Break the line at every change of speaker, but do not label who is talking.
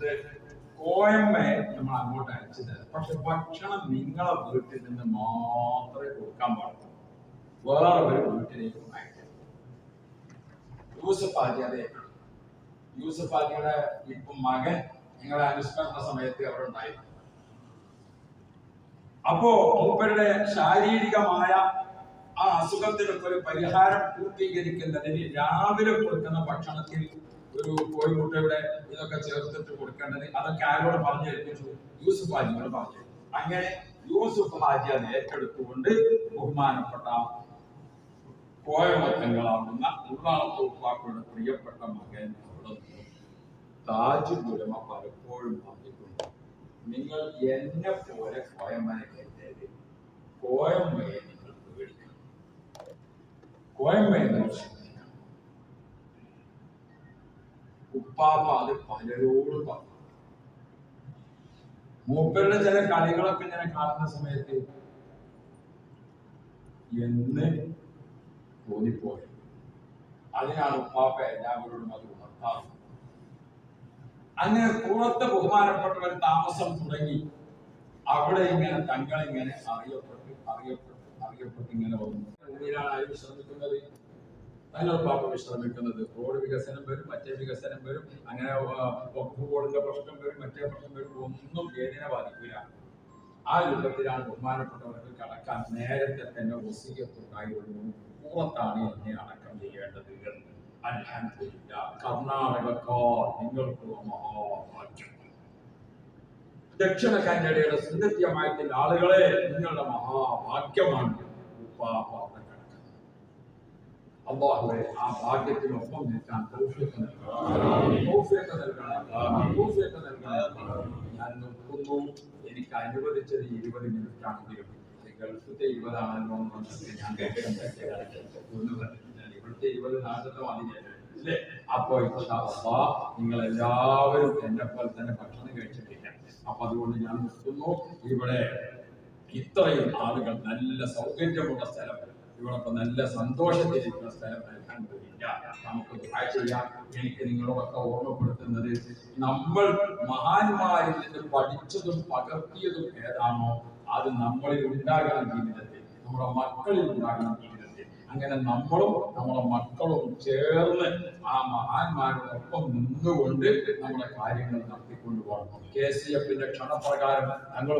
എന്ത് കോയമ്മയെ നമ്മൾ അങ്ങോട്ട് അയച്ചു തരാം പക്ഷെ ഭക്ഷണം നിങ്ങളെ വീട്ടിൽ നിന്ന് മാത്രമേ കൊടുക്കാൻ പാടുള്ളൂ. വേറെ ഒരു വീട്ടിലേക്കും അയക്കരുത്. യൂസഫ് അതെ യൂസഫ് ഹാജിയുടെ ഇപ്പം മകൻ നിങ്ങളെ അനുസ്മരണ സമയത്ത് അവിടെ ഉണ്ടായിരുന്നു. അപ്പോ മൂപ്പരുടെ ശാരീരികമായ ആ അസുഖത്തിനൊക്കെ ഒരു പരിഹാരം പൂർത്തീകരിക്കുന്നതിന് രാവിലെ കൊടുക്കുന്ന ഭക്ഷണത്തിൽ ഒരു കോഴിമുട്ടയുടെ ഇതൊക്കെ ചേർത്തിട്ട് കൊടുക്കേണ്ടത് അതൊക്കെ ആരോട് പറഞ്ഞു ഏൽപ്പിച്ചു? യൂസുഫ് ഹാജിയോട് പറഞ്ഞു. അങ്ങനെ യൂസുഫ് ഹാജി അത് ഏറ്റെടുത്തുകൊണ്ട് ബഹുമാനപ്പെട്ട കോയമത്തങ്ങളാവുന്ന ഉള്ളാളത്ത് ഉപ്പാക്കളുടെ പ്രിയപ്പെട്ട മകൻ അവിടെ. താജ് പലപ്പോഴും പറഞ്ഞിട്ടുണ്ട്. നിങ്ങൾ എന്നെ പോലെ കോയമ്മനെ കരുതരുത്. കോയമ്മയെ നിങ്ങൾ പേടിക്കണം. കോയമ്മയെ നിങ്ങൾ ഉപ്പാപ്പ അത് പലരോടും പറഞ്ഞു. മൂപ്പരുടെ ചില കളികളൊക്കെ ഇങ്ങനെ കാണുന്ന സമയത്ത് എന്ന് തോന്നിപ്പോയി. അതിനാണ് ഉപ്പാപ്പ എല്ലാവരോടും അത് ഉണർത്താറ് അങ്ങനെ കൂടത്തെ ബഹുമാനപ്പെട്ടവർ താമസം തുടങ്ങി. അവിടെ ഇങ്ങനെ തങ്ങൾ ഇങ്ങനെ അറിയപ്പെട്ട് അറിയപ്പെട്ട് അറിയപ്പെട്ട് ഇങ്ങനെ വന്നു. ശ്രമിക്കുന്നത് തങ്ങൾ പാപ്പ ശ്രമിക്കുന്നത്. റോഡ് വികസനം വരും മറ്റേ വികസനം വരും അങ്ങനെ വകുപ്പ് ബോർഡിന്റെ പ്രശ്നം വരും മറ്റേ പ്രശ്നം വരും ഒന്നും ഏതിനെ ബാധിക്കില്ല ആ രൂപത്തിലാണ് ബഹുമാനപ്പെട്ടവർക്ക് കടക്കാൻ നേരത്തെ തന്നെ വസീയത്തുണ്ടായിരുന്നു പുറത്താണ് എന്നെ അടക്കം ചെയ്യേണ്ടത് എന്ന്. നിങ്ങൾക്കുള്ള ദക്ഷിണ കന്നഡയുടെ സുന്ദര്യമായിട്ടുള്ള ആളുകളെ നിങ്ങളുടെ മഹാഭാഗ്യമാണ്. കിടക്കുന്നത് അള്ളാഹുവെ ആ ഭാഗ്യത്തിനൊപ്പം നിൽക്കാൻ തൗഫീഖ് നൽകണം. തൗഫീഖ് നൽകണം. തൗഫീഖ് നൽകണം. ഞാൻ നിർത്തുന്നു എനിക്ക് അനുവദിച്ചത് ഇരുപത് മിനിറ്റ് ആണെങ്കിലും ഈ ഗൾഫിത്തെ ഇരുപതാണല്ലോ ഞാൻ കേട്ടിട്ടുണ്ട്. ഇവിടുത്തെ ഇരുപത് നാട്ടിലത്തെ മതിയല്ലേ അല്ലേ അപ്പോ ഇപ്പൊ അപ്പാ നിങ്ങൾ എല്ലാവരും എന്നെ പോലെ തന്നെ ഭക്ഷണം കഴിച്ചിട്ടില്ല. അപ്പൊ അതുകൊണ്ട് ഞാൻ നിർത്തുന്നു ഇവിടെ ഇത്രയും ആളുകൾ നല്ല സൗകര്യമുള്ള സ്ഥലം. ഇവിടെ ഇപ്പൊ നല്ല സന്തോഷത്തിലിരിക്കുന്ന സ്ഥലം അൽഹംദുലില്ല നമുക്ക് ദുആ ചെയ്യാം. എനിക്ക് നിങ്ങളോടൊക്കെ ഓർമ്മപ്പെടുത്തുന്നത് നമ്മൾ മഹാന്മാരിൽ നിന്ന് പഠിച്ചതും പകർത്തിയതും ഏതാണോ അത് നമ്മളിൽ ഉണ്ടാകണം ജീവിതത്തിൽ. നമ്മുടെ മക്കളിൽ ഉണ്ടാകണം ജീവിതത്തിൽ. അങ്ങനെ നമ്മളും നമ്മുടെ മക്കളും ചേർന്ന് ആ മഹാന്മാരോടൊപ്പം നിന്നുകൊണ്ട് നമ്മുടെ കാര്യങ്ങൾ നടത്തിക്കൊണ്ടുപോകണം കെ സി എഫിന്റെ ക്ഷണപ്രകാരം ഞങ്ങൾ